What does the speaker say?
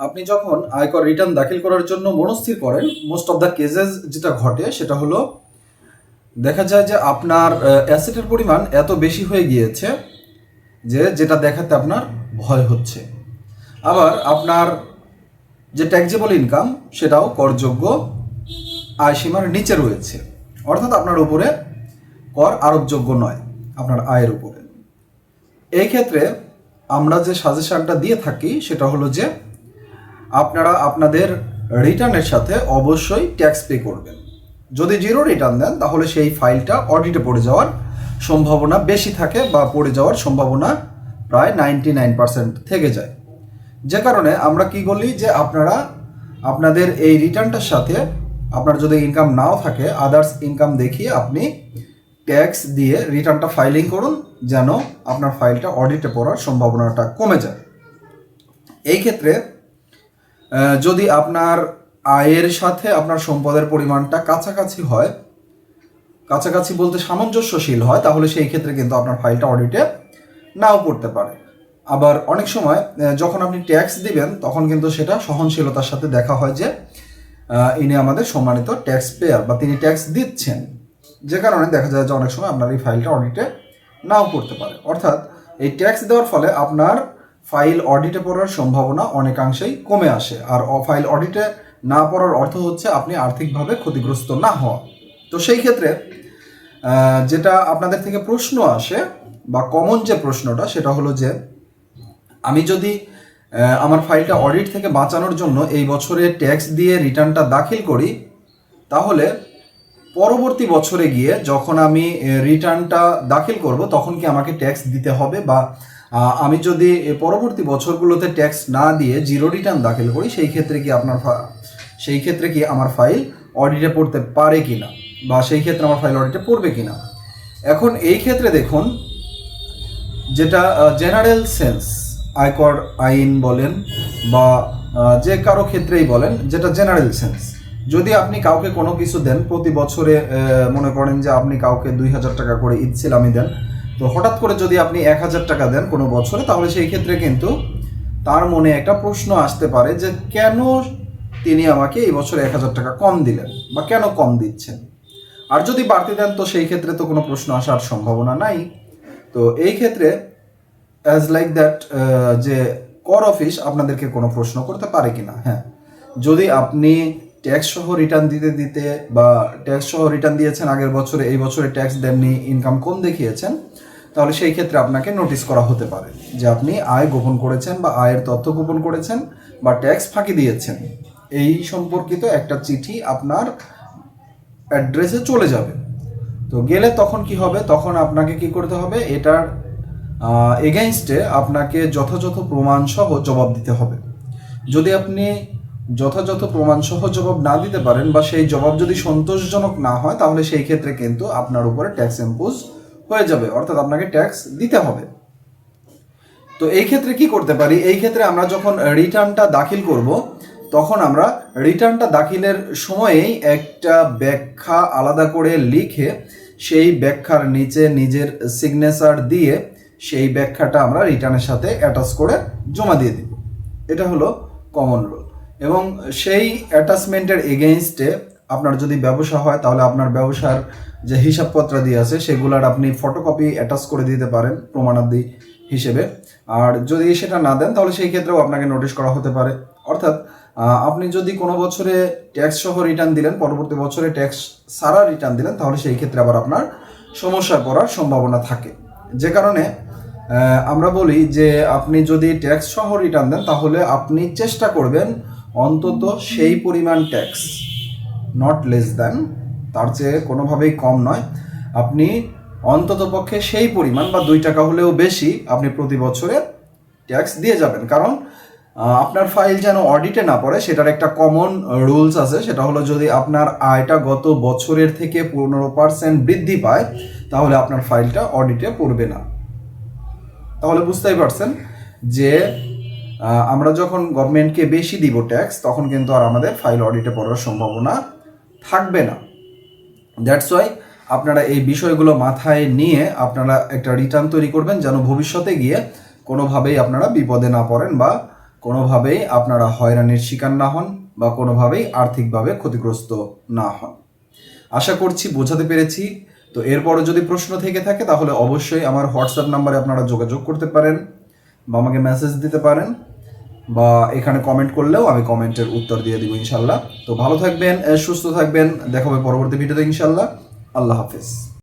আপনি যখন আয়কর রিটার্ন দাখিল করার জন্য মনস্থির করেন মোস্ট অফ দ্য কেসেস যেটা ঘটে সেটা হলো, দেখা যায় যে আপনার অ্যাসেটের পরিমাণ এত বেশি হয়ে গিয়েছে যে যেটা দেখাতে আপনার ভয় হচ্ছে। আবার আপনার যে ট্যাক্সেবল ইনকাম সেটাও করযোগ্য আয়সীমার নিচে রয়েছে। অর্থাৎ আপনার উপরে কর আরোপযোগ্য নয়, আপনার আয়ের উপরে। এই ক্ষেত্রে আমরা যে সাজেশনটা দিয়ে থাকি সেটা হলো যে আপনারা আপনাদের রিটার্নের সাথে অবশ্যই ট্যাক্স পে করবেন। যদি জিরো রিটার্ন দেন, তাহলে সেই ফাইলটা অডিটে পড়ে যাওয়ার সম্ভাবনা বেশি থাকে বা পড়ে যাওয়ার সম্ভাবনা প্রায় নাইনটি নাইন পার্সেন্ট থেকে যায়। যে কারণে আমরা কি বলি যে আপনারা আপনাদের এই রিটার্নটার সাথে আপনার যদি ইনকাম নাও থাকে আদার্স ইনকাম দেখিয়ে আপনি ট্যাক্স দিয়ে রিটার্নটা ফাইলিং করুন, যেন আপনার ফাইলটা অডিটে পড়ার সম্ভাবনাটা কমে যায়। এই ক্ষেত্রে যদি আপনার আয়ের সাথে আপনার সম্পদের পরিমাণটা কাছাকাছি হয়, কাছাকাছি বলতে সামঞ্জস্যশীল হয়, তাহলে সেই ক্ষেত্রে কিন্তু আপনার ফাইলটা অডিটে নাও পড়তে পারে। আবার অনেক সময় যখন আপনি ট্যাক্স দিবেন, তখন কিন্তু সেটা সহনশীলতার সাথে দেখা হয় যে ইনি আমাদের সম্মানিত ট্যাক্স পেয়ার বা তিনি ট্যাক্স দিচ্ছেন। যে কারণে দেখা যায় যে অনেক সময় আপনার এই ফাইলটা অডিটে নাও পড়তে পারে। অর্থাৎ এই ট্যাক্স দেওয়ার ফলে আপনার ফাইল অডিটে পড়ার সম্ভাবনা অনেকাংশেই কমে আসে। আর ফাইল অডিটে না পড়ার অর্থ হচ্ছে আপনি আর্থিকভাবে ক্ষতিগ্রস্ত না হওয়া। তো সেই ক্ষেত্রে যেটা আপনাদের থেকে প্রশ্ন আসে, বা কমন যে প্রশ্নটা, সেটা হলো যে, আমি যদি আমার ফাইলটা অডিট থেকে বাঁচানোর জন্য এই বছরে ট্যাক্স দিয়ে রিটার্নটা দাখিল করি, তাহলে পরবর্তী বছরে গিয়ে যখন আমি রিটার্নটা দাখিল করব, তখন কি আমাকে ট্যাক্স দিতে হবে? বা আমি যদি পরবর্তী বছরগুলোতে ট্যাক্স না দিয়ে জিরো রিটার্ন দাখিল করি, সেই ক্ষেত্রে কি আপনার সেই ক্ষেত্রে কি আমার ফাইল অডিটে পড়তে পারে কিনা? বা সেই ক্ষেত্রে আমার ফাইল অডিটে পড়বে কিনা? এখন এই ক্ষেত্রে দেখুন, যেটা জেনারেল সেন্স আয়কর আইন বলেন, বা যে কারও ক্ষেত্রেই বলেন, যেটা জেনারেল সেন্স যদি আপনি কাউকে কোনো কিছু দেন প্রতি বছরে মনে করেন যে আপনি কাউকে দুই হাজার টাকা করে ঈদ দেন তো হঠাৎ করে যদি আপনি এক হাজার টাকা দেন কোনো বছরে, তাহলে সেই ক্ষেত্রে কিন্তু তার মনে একটা প্রশ্ন আসতে পারে যে কেন তিনি আমাকে এই বছর এক হাজার টাকা কম দিলেন বা কেন কম দিচ্ছেন? আর যদি বাড়তি দেন, তো সেই ক্ষেত্রে তো কোনো প্রশ্ন আসার সম্ভাবনা নাই। তো এই ক্ষেত্রে অ্যাজ লাইক দ্যাট যে কর অফিস আপনাদেরকে কোনো প্রশ্ন করতে পারে কিনা? হ্যাঁ। যদি আপনি ট্যাক্স সহ রিটার্ন দিতে দিতে বা ট্যাক্স সহ রিটার্ন দিয়েছেন আগের বছরে, এই বছরে ট্যাক্স দেননি ইনকাম কম দেখিয়েছেন, তাহলে সেই ক্ষেত্রে আপনাকে নোটিশ করা হতে পারে যে আপনি আয় গোপন করেছেন বা আয়ের তথ্য গোপন করেছেন বা ট্যাক্স ফাঁকি দিয়েছেন। এই সম্পর্কিত একটা চিঠি আপনার অ্যাড্রেসে চলে যাবে। তো গেলে তখন কি হবে? তখন আপনাকে কি করতে হবে? এটার এগেনস্টে আপনাকে যথাযথ প্রমাণ সহ জবাব দিতে হবে। যদি আপনি যথাযথ প্রমাণ সহ জবাব না দিতে পারেন বা সেই জবাব যদি সন্তোষজনক না হয়, তাহলে সেই ক্ষেত্রে কিন্তু আপনার উপরে ট্যাক্স ইম্পোজ হয়ে যাবে। অর্থাৎ আপনাকে ট্যাক্স দিতে হবে। তো এই ক্ষেত্রে কি করতে পারি? এই ক্ষেত্রে আমরা যখন রিটার্নটা দাখিল করব, তখন আমরা রিটার্নটা দাখিলের সময়েই একটা ব্যাখ্যা আলাদা করে লিখে সেই ব্যাখ্যার নিচে নিজের সিগনেচার দিয়ে সেই ব্যাখ্যাটা আমরা রিটার্নের সাথে অ্যাটাচ করে জমা দিয়ে দিব। এটা হলো কমন রুল এবং সেই অ্যাটাচমেন্টের এগেইনস্টে আপনার যদি ব্যবসা হয়, তাহলে আপনার ব্যবসার যে হিসাবপত্র দিয়ে আছে, সেগুলার আপনি ফটোকপি অ্যাটাচ করে দিতে পারেন প্রমাণাদি হিসেবে। আর যদি সেটা না দেন, তাহলে সেই ক্ষেত্রেও আপনাকে নোটিশ করা হতে পারে। অর্থাৎ আপনি যদি কোনো বছরে ট্যাক্স সহ রিটার্ন দিলেন, পরবর্তী বছরে ট্যাক্স সারা রিটার্ন দিলেন, তাহলে সেই ক্ষেত্রে আবার আপনার সমস্যায় পড়ার সম্ভাবনা থাকে। যে কারণে আমরা বলি যে আপনি যদি ট্যাক্স সহ রিটার্ন দেন, তাহলে আপনি চেষ্টা করবেন অন্তত সেই পরিমাণ ট্যাক্স নট লেস দ্যান তার চেয়ে কোনোভাবেই কম নয়। আপনি অন্তত পক্ষে সেই পরিমাণ বা দুই টাকা হলেও বেশি আপনি প্রতি বছরে ট্যাক্স দিয়ে যাবেন। কারণ আপনার ফাইল যেন অডিটে না পড়ে, সেটার একটা কমন রুলস আছে। সেটা হলো যদি আপনার আয়টা গত বছরের থেকে পনেরো পার্সেন্ট বৃদ্ধি পায়, তাহলে আপনার ফাইলটা অডিটে পড়বে না। তাহলে বুঝতেই পারছেন যে আমরা যখন গভর্নমেন্টকে বেশি দিব ট্যাক্স তখন কিন্তু আর আমাদের ফাইল অডিটে পড়ার সম্ভাবনা থাকবে না। দ্যাটস ওয়াই আপনারা এই বিষয়গুলো মাথায় নিয়ে আপনারা একটা রিটার্ন তৈরি করবেন, যেন ভবিষ্যতে গিয়ে কোনোভাবেই আপনারা বিপদে না পড়েন বা কোনোভাবেই আপনারা হয়রানির শিকার না হন বা কোনোভাবেই আর্থিকভাবে ক্ষতিগ্রস্ত না হন। আশা করছি বোঝাতে পেরেছি। তো এরপরও যদি প্রশ্ন থেকে থাকে, তাহলে অবশ্যই আমার হোয়াটসঅ্যাপ নাম্বারে আপনারা যোগাযোগ করতে পারেন বা আমাকে মেসেজ দিতে পারেন। বা এখানে কমেন্ট করলেও আমি কমেন্টের উত্তর দিয়ে দিব ইনশাল্লাহ তো ভালো থাকবেন সুস্থ থাকবেন দেখা হবে পরবর্তী ভিডিওতে ইনশাল্লাহ আল্লাহ হাফিজ।